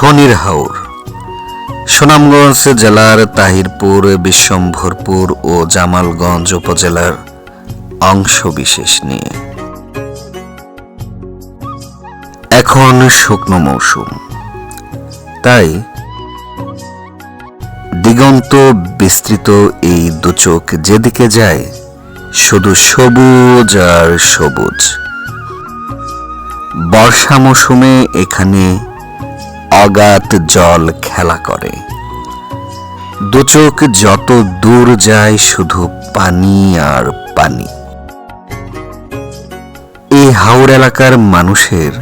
শনির হাওর। সুনামগঞ্জ জেলার তাহিরপুর, বিশ্বম্ভরপুর ও জামালগঞ্জ উপজেলার অংশ বিশেষ নিয়ে। এখন শুকনো মৌসুম। তাই দিগন্ত বিস্তৃত এই দুচোখ যেদিকে যায়, শুধু সবুজ আর সবুজ। বর্ষা মৌসুমে এখানে অগাধ জল খেলা করে। দুচোখ যত দূর যায় শুধু পানি আর পানি। এই হাওড় এলাকার মানুষের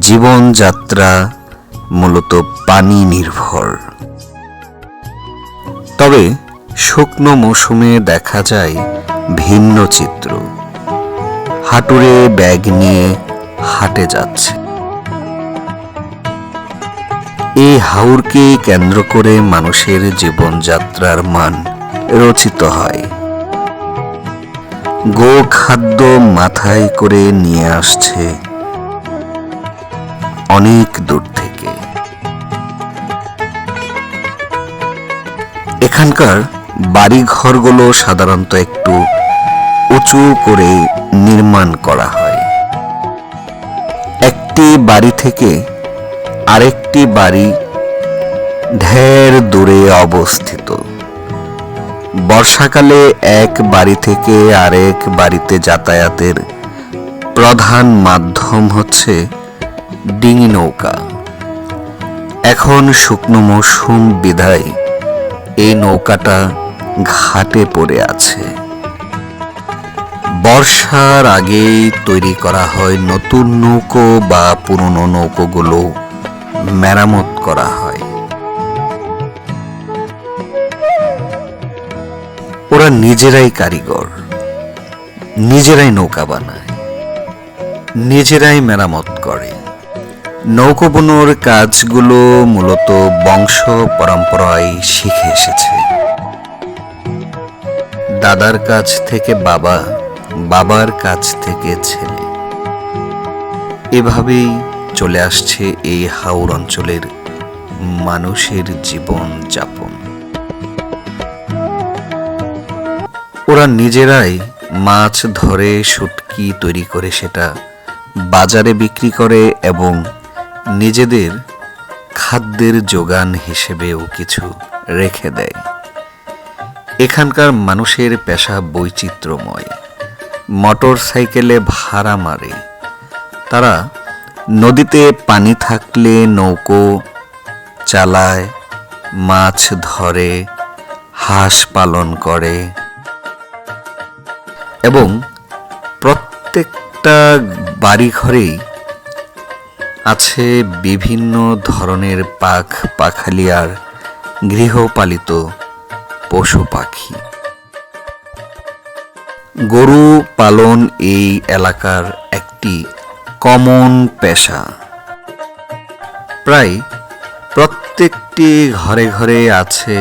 জীবনযাত্রা মূলত পানি নির্ভর। তবে শুকনো মৌসুমে দেখা যায় ভিন্ন চিত্র। হাঁটুরে ব্যাগ নিয়ে হাটে যাচ্ছে। এই হাউরকে কেন্দ্র করে মানুষের জীবনযাত্রার মান রচিত হয়। গো খাদ্য মাথায় করে নিয়ে আসছে অনেক দূর থেকে। এখানকার বাড়িঘরগুলো সাধারণত একটু উঁচু করে নির্মাণ করা হয়। একটি বাড়ি থেকে আরেকটি বাড়ি ঢের দূরে অবস্থিত। বর্ষাকালে এক বাড়ি থেকে আরেক বাড়িতে যাতায়াতের প্রধান মাধ্যম হচ্ছে ডিঙি নৌকা। এখন শুকনো মৌসুম বিধায় এই নৌকাটা ঘাটে পড়ে আছে। বর্ষার আগেই তৈরি করা হয় নতুন নৌকো বা পুরনো নৌকোগুলো। মেরামত করা হয়। ওরা নিজেরাই কারিগর, নিজেরাই নৌকা বানায়, নিজেরাই মেরামত করে। নৌকো বোনোর কাজগুলো মূলত বংশ পরম্পরায় শিখে এসেছে। দাদার কাছ থেকে বাবা, বাবার কাছ থেকে ছেলে। এভাবেই চলে আসছে এই হাওর অঞ্চলের মানুষের জীবন যাপন। ওরা নিজেরাই মাছ ধরে শুটকি তৈরি করে সেটা বাজারে বিক্রি করে এবং নিজেদের খাদ্যের যোগান হিসেবেও কিছু রেখে দেয়। এখানকার মানুষের পেশা বৈচিত্র্যময়। মোটর সাইকেলে ভাড়া মারে। তারা নদীতে পানি থাকলে নৌকো চালায়, মাছ ধরে, হাঁস পালন করে। এবং প্রত্যেকটা বাড়িঘরেই আছে বিভিন্ন ধরনের পাখ পাখালিয়ার গৃহপালিত পশু পাখি। গরু পালন এই এলাকার একটি কমন পেশা। প্রায় প্রত্যেকটি ঘরে ঘরে আছে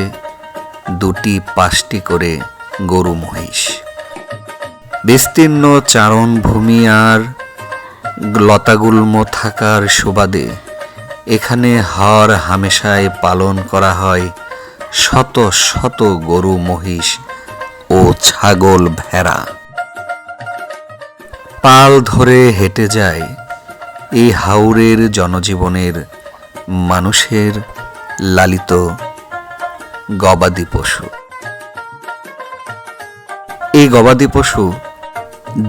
দুটি পাঁচটি করে গরু মহিষ। বিস্তীর্ণ চারণভূমি আর লতাগুল্ম থাকার সুবাদে এখানে হর হামেশায় পালন করা হয় শত শত গরু মহিষ ও ছাগল ভেড়া। পাল ধরে হেঁটে যায় এই হাওরের জনজীবনের মানুষের লালিত গবাদি পশু। এই গবাদি পশু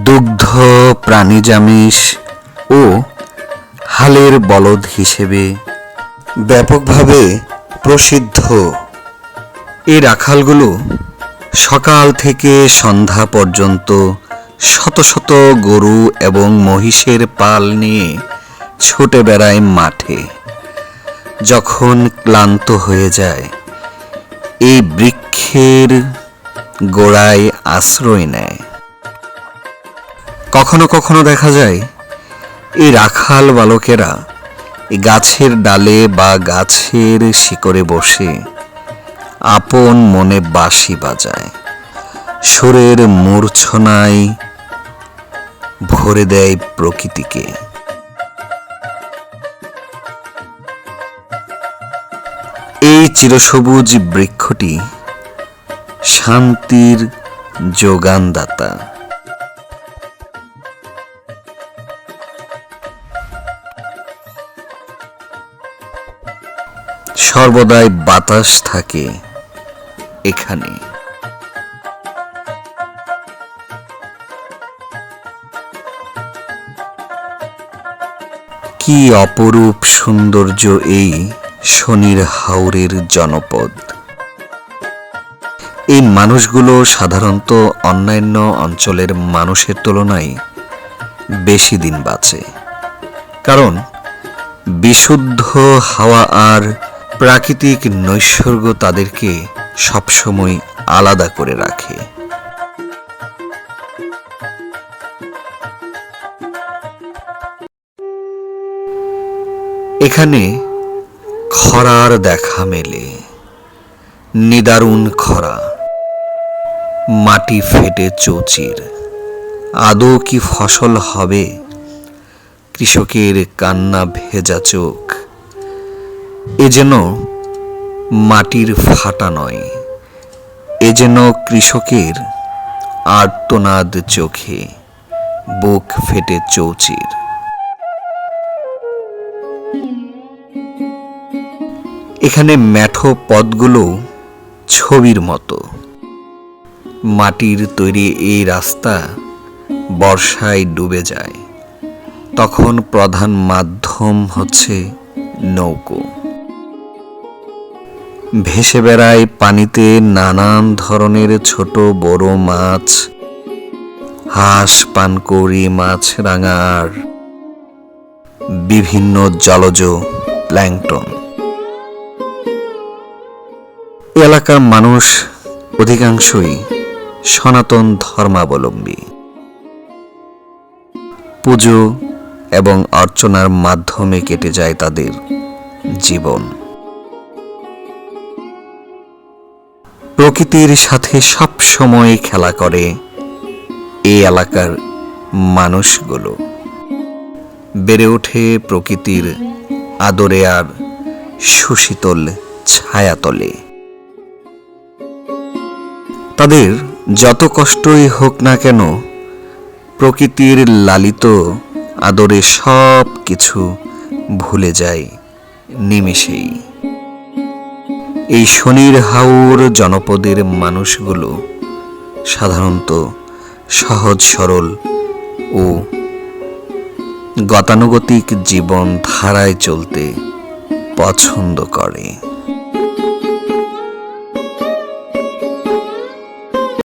দুগ্ধ প্রাণীজামিষ ও হালের বলদ হিসেবে ব্যাপকভাবে প্রসিদ্ধ। এই রাখালগুলো সকাল থেকে সন্ধ্যা পর্যন্ত শত শত গরু এবং মহিষের পাল নিয়ে ছুটে বেড়ায় মাঠে। যখন ক্লান্ত হয়ে যায়, এই বৃক্ষের গোড়ায় আশ্রয় নেয়। কখনো কখনো দেখা যায়, এই রাখাল বালকেরা গাছের ডালে বা গাছের শিকড়ে বসে আপন মনে বাঁশি বাজায়। সুরের মূর্ছনায় ভরে দেয় প্রকৃতিকে। এই চিরসবুজ বৃক্ষটি শান্তির যোগানদাতা। সর্বদাই বাতাস থাকে এখানে। কি অপরূপ সৌন্দর্য এই শনির হাওরের জনপদ? এই মানুষগুলো সাধারণত অন্যান্য অঞ্চলের মানুষের তুলনায় বেশি দিন বাঁচে। কারণ বিশুদ্ধ হাওয়া আর প্রাকৃতিক নৈসর্গ তাদেরকে সবসময় আলাদা করে রাখে। এখানে খরার দেখা মেলে, নিদারুণ খরা, মাটি ফেটে চৌচির, আদৌ কি ফসল হবে? কৃষকের কান্না ভেজা চোখ। এ যেন মাটির ফাটা নয়, এ যেন কৃষকের আর্তনাদ চোখে, বুক ফেটে চৌচির। এখানে ম্যাঠো পথগুলো ছবির মতো। মাটির তৈরি এই রাস্তা বর্ষায় ডুবে যায়। তখন প্রধান মাধ্যম হচ্ছে নৌকো। ভেসে বেড়ায় পানিতে নানান ধরনের ছোট বড় মাছ, হাঁস, পানকৌড়ি, মাছ রাঙার বিভিন্ন জলজ প্ল্যাংটন। এলাকার মানুষ অধিকাংশই সনাতন ধর্মাবলম্বী। পুজো এবং অর্চনার মাধ্যমে কেটে যায় তাদের জীবন। প্রকৃতির সাথে সব সময় খেলা করে এই এলাকার মানুষগুলো। বেড়ে ওঠে প্রকৃতির আদরে আর সুশীতল ছায়াতলে। তাদের যত কষ্টই হোক না কেন, প্রকৃতির লালিত আদরে সব কিছু ভুলে যায় নিমেষেই। এই শনির হাওর জনপদের মানুষগুলো সাধারণত সহজ, সরল ও গতানুগতিক জীবন ধারায় চলতে পছন্দ করে।